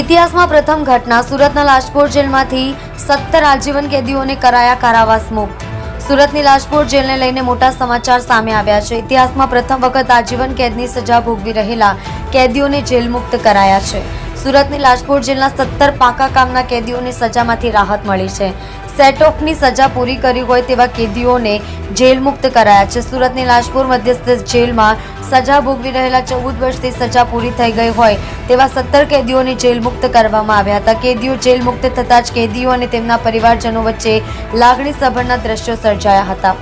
ઇતિહાસમાં પ્રથમ ઘટના સુરતના લાજપોર જેલમાંથી સત્તર આજીવન કેદીઓને કરાયા કારાવાસ મુક્ત સુરતની લાજપોર જેલને લઈને મોટા સમાચાર સામે આવ્યા છે. ઇતિહાસમાં પ્રથમ વખત આજીવન કેદની સજા ભોગવી રહેલા કેદીઓને જેલ મુક્ત કરાયા છે. સુરતની લાજપોર જેલના સત્તર પાકા કામના કેદીઓને સજામાંથી રાહત મળી છે. સેટ ઓફની સજા પૂરી કરી હોય તેવા કેદીઓને જેલ મુક્ત કરાયા છે. સુરતની લાજપુર મધ્યસ્થ જેલમાં સજા ભોગવી રહેલા ચૌદ વર્ષથી સજા પૂરી થઈ ગઈ હોય તેવા સત્તર કેદીઓને જેલ મુક્ત કરવામાં આવ્યા હતા. કેદીઓ જેલ મુક્ત થતાં જ કેદીઓ અને તેમના પરિવારજનો વચ્ચે લાગણી સભરના દ્રશ્યો સર્જાયા હતા.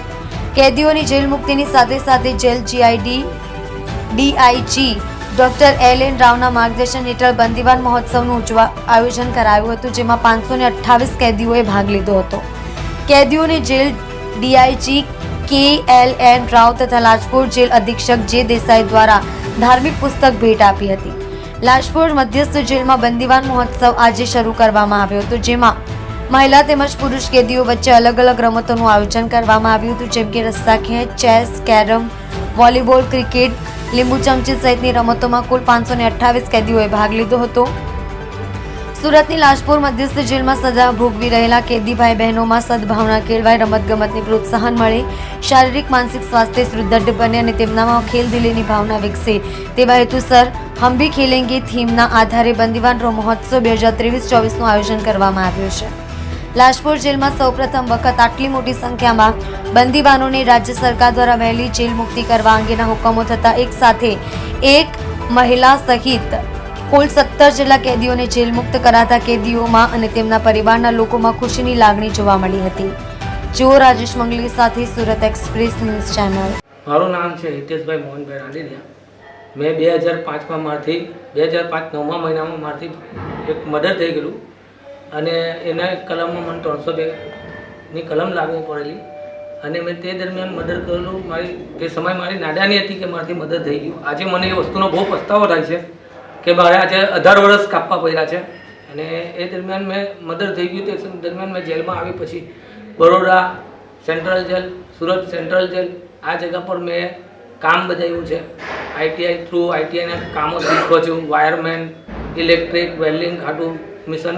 કેદીઓની જેલ મુક્તિની સાથે સાથે jail GID DIG doctor L N રાવના માર્ગદર્શન હેઠળ બંદીવાન મહોત્સવનું ઉજવા, આયોજન કરાયું હતું, જેમાં પાંચસો ને અઠ્ઠાવીસ કેદીઓએ ભાગ લીધો હતો. કેદીઓને jail DIG K L N Rao તથા લાજપોર જેલ અધિક્ષક જે દેસાઈ દ્વારા ધાર્મિક પુસ્તક ભેટ આપી હતી. લાજપોર મધ્યસ્થ જેલમાં બંદીવાન મહોત્સવ આજે શરૂ કરવામાં આવ્યો હતો, જેમાં મહિલા તેમજ પુરુષ કેદીઓ વચ્ચે અલગ અલગ રમતોનું આયોજન કરવામાં આવ્યું હતું, જેમ કે રસ્સા ખેંચ ચેસ, કેરમ, વોલીબોલ, ક્રિકેટ લીંબુ ચમચી સહિતની રમતોમાં કુલ પાંચસો અઠ્ઠાવીસ કેદીઓએ ભાગ લીધો હતો. સુરતની લાજપુર મધ્યસ્થ જેલમાં સજા ભોગવી રહેલા કેદી ભાઈ બહેનોમાં સદભાવના કેળવાય રમતગમતને પ્રોત્સાહન મળે. શારીરિક, માનસિક સ્વાસ્થ્ય સુદૃઢ બને અને તેમનામાં ખેલદિલીની ભાવના વિકસે. તેવા હેતુસર હમ ભી ખેલેંગે થીમના આધારે બંદીવાન મહોત્સવ બે હજાર ત્રેવીસ ચોવીસનું આયોજન કરવામાં આવ્યું છે. લાજપોર જેલમાં સૌપ્રથમ વખત આટલી મોટી સંખ્યામાં બંદીવાનોને રાજ્ય સરકાર દ્વારા વહેલી જેલ મુક્તિ કરવા અંગેના હુકમો થતા એક સાથે એક મહિલા સહિત કુલ સત્તર જેટલા કેદીઓને જેલ મુક્ત કરાતા કેદીઓમાં અને તેમના પરિવારના લોકોમાં ખુશીની લાગણી જોવા મળી હતી. જુઓ રાજેશ મંગલી સાથે સુરત એક્સપ્રેસ ન્યૂઝ ચેનલ. મારું નામ છે હિતેશભાઈ મોહનભાઈ રાંદેરિયા મેં બે હજાર પાંચમાં મારથી, બે હજાર પાંચ નવમા મહિનામાં મારથી એક મર્ડર થઈ ગયેલું. અને એના કલમમાં મને ત્રણસો બેની કલમ લાગુ પડેલી. અને મેં તે દરમિયાન મદદ કરેલું. મારી, તે સમય મારી નાદાની હતી કે મારાથી મદદ થઈ ગયું. આજે મને એ વસ્તુનો બહુ પસ્તાવો થાય છે કે મારે આજે અઢાર વર્ષ કાપવા પડ્યા છે. અને એ દરમિયાન મેં મદદ થઈ ગયું. તે દરમિયાન મેં જેલમાં આવી પછી Baroda central jail, Surat central jail, આ જગ્યા પર મેં કામ બજાવ્યું છે. આઈટીઆઈ થ્રુ આઈટીઆઈના કામો શીખો છું વાયરમેન, ઇલેક્ટ્રિક, વેલ્ડિંગ, ખાટું મિશન,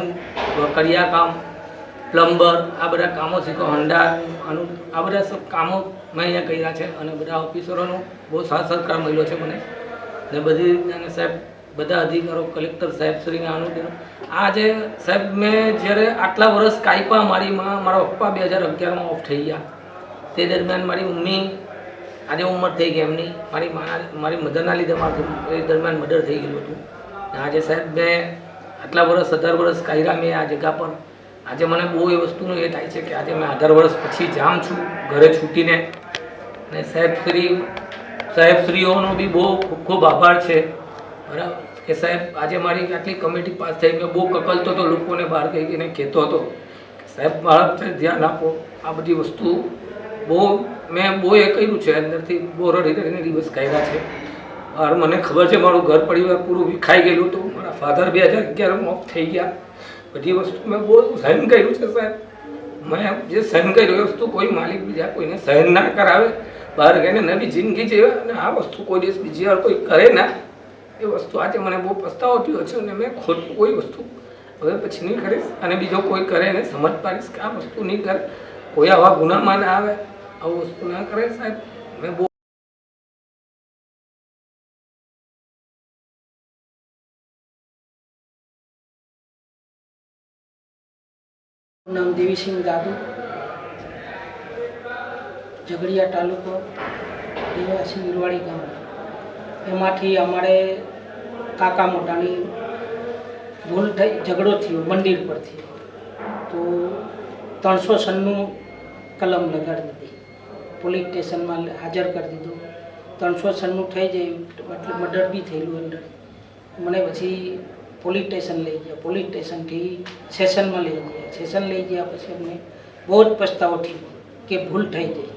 કરિયા કામ, પ્લમ્બર, આ બધા કામો શીખો હંડા આનું આ બધા સબ કામો મેં અહીંયા કર્યા છે અને બધા ઓફિસરોનો બહુ સાથ સહકાર મળ્યો છે મને. ને બધી રીતના સાહેબ, બધા અધિકારો, કલેક્ટર સાહેબ શ્રીને આનું આ જે સાહેબ, મેં જ્યારે આટલા વર્ષ કાયપા મારી માં, મારા પપ્પા બે હજાર અગિયારમાં ઓફ થઈ ગયા. તે દરમિયાન મારી મમ્મી આજે ઉંમર થઈ ગઈ એમની. મારી માના, મારી મધરના લીધે મારું એ દરમિયાન મર્ડર થઈ ગયેલું હતું. આજે સાહેબ, મેં આટલા વર્ષ, અઢાર વર્ષ કાઢ્યા મેં આ જગ્યા પર. આજે મને બહુ એ વસ્તુનું એ થાય છે કે આજે મેં અઢાર વર્ષ પછી જામ છું, ઘરે છૂટીને. અને સાહેબ શ્રી સાહેબ શ્રીઓનો બી બહુ ખૂબ ખૂબ આભાર છે. બરાબર? કે સાહેબ, આજે મારી આટલી કમિટી પાસ થઈ, મેં બહુ કકલતો હતો લોકોને બહાર કહી કહીને કહેતો હતો. કે સાહેબ બાળક છે ધ્યાન આપો. આ બધી વસ્તુ બહુ, મેં બહુ એ કર્યું છે. અંદરથી બહુ રડી રડીને દિવસ કાઢ્યા છે. બહાર મને ખબર છે, મારું ઘર પરિવાર પૂરું વિખાઈ ગયેલું હતું. મારા ફાધર બે હજાર અગિયારમાં ઓફ થઈ ગયા. બધી વસ્તુ મેં બહુ સહન કર્યું છે, સાહેબ. મેં જે સહન કર્યું એ વસ્તુ કોઈ માલિક બીજા કોઈને સહન ના કરાવે. બહાર ગઈને નવી જિંદગી જીવે અને આ વસ્તુ કોઈ દિવસ બીજી વાર કોઈ કરે ના. એ વસ્તુ આજે મને બહુ પસ્તાવો થયો છે અને મેં ખોટું કોઈ વસ્તુ હવે પછી નહીં કરીશ અને બીજો કોઈ કરે ને સમજ પાડીશ કે આ વસ્તુ નહીં કરે. કોઈ આવા ગુનામાં ના આવે. આવું વસ્તુ ના કરે સાહેબ. મેં બહુ નામ દેવીસિંહ દાદુ ઝઘડિયા તાલુકો દેવાસી ઈરવાડી ગામ. એમાંથી અમારે કાકા મોટાની ભૂલ થઈ, ઝઘડો થયો મંદિર પરથી. તો ત્રણસો સનનું કલમ લગાડી દીધી. પોલીસ સ્ટેશનમાં હાજર કરી દીધું. ત્રણસો સનનું થઈ જાય એટલે મર્ડર બી થયેલું અંદર. મને પછી પોલીસ સ્ટેશન લઈ ગયા પોલીસ સ્ટેશનથી સેશનમાં લઈ ગયા. સેશન લઈ ગયા પછી અમને બહુ જ પસ્તાવો થયો કે ભૂલ થઈ ગઈ.